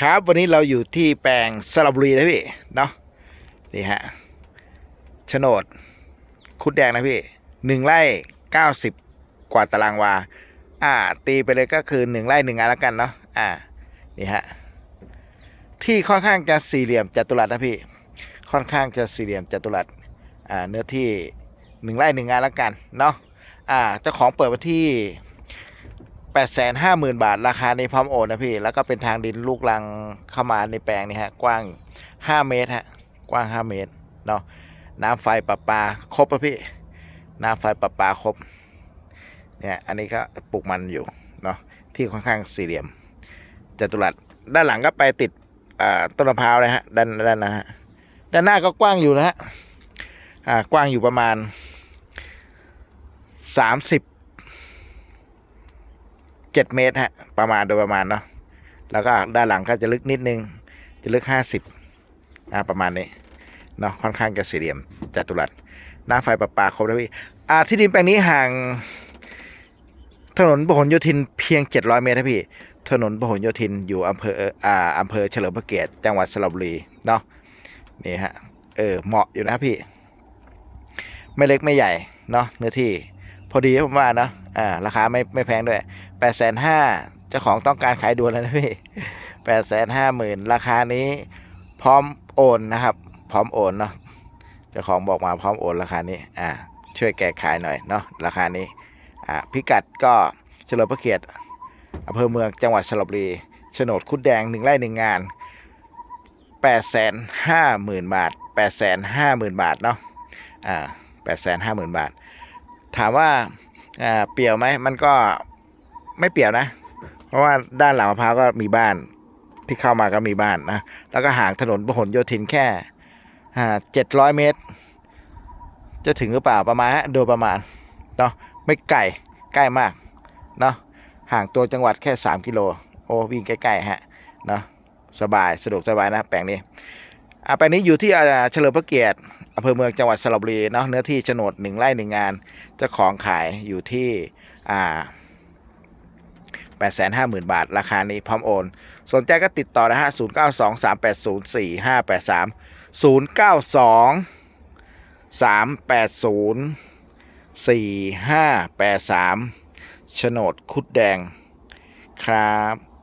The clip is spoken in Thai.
ครับวันนี้เราอยู่ที่แปลงสระบุรีนะพี่เนาะนี่ฮะโฉนดคุดแดงนะพี่หนึ่งไร่เก้าสิบกว่าตารางวา อ่า ตีไปเลยก็คือหนึ่งไร่หนึ่งงานแล้วกันเนาะอ่านี่ฮะที่ค่อนข้างจะสี่เหลี่ยมจัตุรัสนะพี่ ค่อนข้างจะสี่เหลี่ยมจัตุรัสอ่าเนื้อที่หนึ่งไร่หนึ่งงานแล้วกันเนาะอ่าเจ้าของเปิดมาที่ แปดแสนห้าหมื่นบาท ราคาในพร้อมโอนนะพี่ แล้วก็เป็นทางดินลูกรังเข้ามาในแปลงนี่ฮะ กว้างห้าเมตรฮะ กว้างห้าเมตรเนาะ น้ำไฟประปา ครบป่ะพี่ น้ำไฟประปาครบ เนี่ย อันนี้ก็ปลูกมันอยู่เนาะ ที่ค่อนข้างสี่เหลี่ยมจัตุรัส ด้านหลังก็ไปติดต้นมะพร้าวเลยฮะ ด้านด้านนะฮะ ด้านหน้าก็กว้างอยู่นะฮะ อ่า กว้างอยู่ประมาณสามสิบ เจ็ดเมตรฮะประมาณโดยประมาณเนาะแล้วก็ด้านหลังก็จะลึกนิดนึง จะลึกห้าสิบอ่าประมาณนี้เนาะค่อนข้างจะสี่เหลี่ยมจัตุรัสหน้าไฟประปาครบแล้วพี่อ่าที่ดินแปลงนี้ห่างถนนพหลโยธินเพียง 700 เมตรนะพี่ ถนนพหลโยธินอยู่อำเภออ่าอำเภอเฉลิมพระเกียรติจังหวัดสระบุรีเนาะนี่ฮะเออเหมาะอยู่นะพี่ ไม่เล็กไม่ใหญ่เนาะเนื้อที่ อดีผมว่าเนาะอ่าราคาไม่ไม่แพงด้วยแปดแสนห้าเจ้าของต้องการขายด่วนแล้วนะพี่แปดแสนห้าหมื่นราคานี้ พร้อมโอนนะครับ พร้อมโอนเนาะเจ้าของบอกมาพร้อมโอนราคานี้อ่าช่วยแก้ขายหน่อยเนาะราคานี้อ่าพิกัดก็เฉลิมพระเกียรติอำเภอเมืองจังหวัดสระบุรีโฉนดคุดแดงหนึ่งไร่หนึ่งงานแปดแสนห้าหมื่นบาทแปดแสนห้าหมื่นบาทเนาะอ่าแปดแสนห้าหมื่นบาท ถามว่าเปรี่ยวไหมมันก็ไม่เปรียวนะ เพราะว่าด้านหลังมะพร้าวก็มีบ้านที่เข้ามาก็มีบ้านนะ แล้วก็ห่างถนนพหลโยธินแค่เจ็ดร้อยเมตร จะถึงหรือเปล่าประมาณฮะโดยประมาณเนาะไม่ไกลใกล้มากเนาะห่างตัวจังหวัดแค่ 3 กิโล โอ้วิ่งใกล้ๆฮะเนาะสบายสะดวกสบายนะแปลงนี้อะแปลงนี้อยู่ที่เฉลิมพระเกียรติ อำเภอเมืองจังหวัดสระบุรีเนาะเนื้อที่โฉนดหนึ่งไร่หนึ่งงานเจ้าของขายอยู่ที่อ่า8 5 0 0 0บาท ราคานี้พร้อมโอน สนใจก็ติดต่อนะฮะ0 9 2 3 8 0 4 5 8 3 0 9 2 3 8 0 4 5 8 3โฉนดคุดแดงครับ